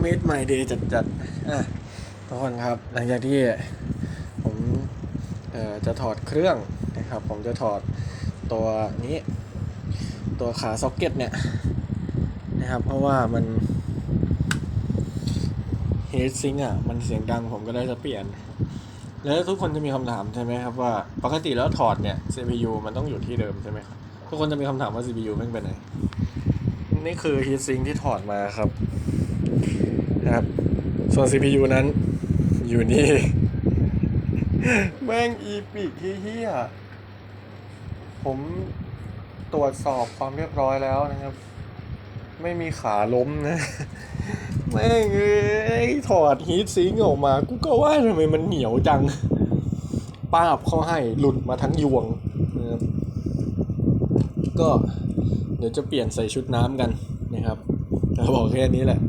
เมดใหม่เดย์จัดจัดอะทุกคนครับ หลังจากที่ผมเอ่อจะถอดเครื่องนะครับ ผมจะถอดตัวนี้ ตัวขาซ็อกเก็ตเนี่ยนะครับ เพราะว่ามันเฮดซิงอะ มันเสียงดังผมก็เลยจะเปลี่ยน แล้วทุกคนจะมีคำถามใช่ไหมครับว่า ปกติแล้วถอดเนี่ย CPU มันต้องอยู่ที่เดิมใช่ไหมครับ ทุกคนจะมีคำถามว่า CPU ม่งเป็นไหน นี่คือ heatsink ที่ถอดมาครับ นะครับ ส่วน CPU นั้นอยู่นี่ แม่งอีปิกเฮี้ยผมตรวจสอบความเรียบร้อยแล้วนะครับ ไม่มีขาล้มนะ แม่งเอ้ยถอดฮีทซิงออกมา กูก็ว่าทำไมมันเหนียวจัง ป้าบเข้าให้หลุดมาทั้งยวงนะครับก็เดี๋ยวจะเปลี่ยนใส่ชุดน้ำกันนะครับจะบอกแค่นี้แหละ